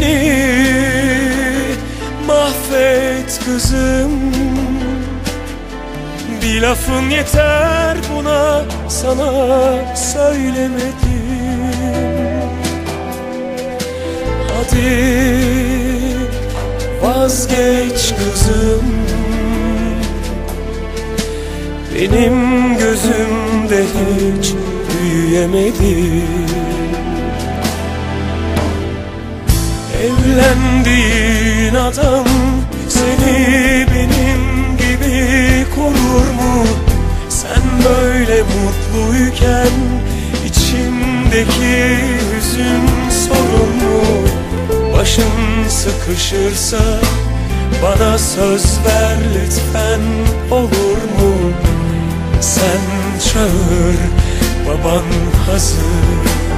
Beni. Mahvet kızım. Bir lafın yeter buna sana söylemedim. Hadi vazgeç kızım. Benim gözümde hiç büyüyemedin Evlendiğin adam seni benim gibi korur mu? Sen böyle mutluyken içimdeki hüzün sorun mu? Başın sıkışırsa bana söz ver lütfen olur mu? Sen çağır baban hazır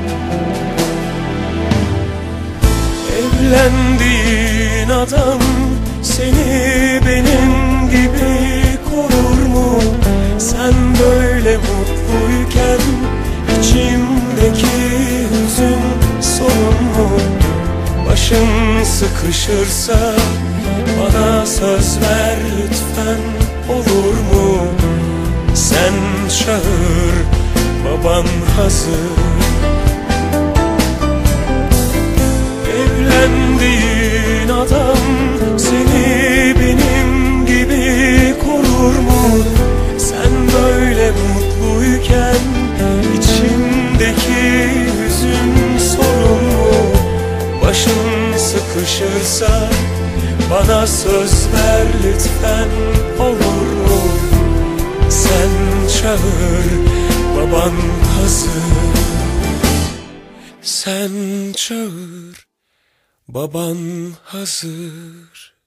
Evlendiğin adam seni benim gibi korur mu? Sen böyle mutluyken içimdeki hüzün sorun mu? Başın sıkışırsa bana söz ver lütfen olur mu? Sen çağır baban hazır mutluyken içimdeki hüzün sorun mu? Başın sıkışırsa bana söz ver lütfen olur mu? Sen çağır baban hazır Sen çağır Baban hazır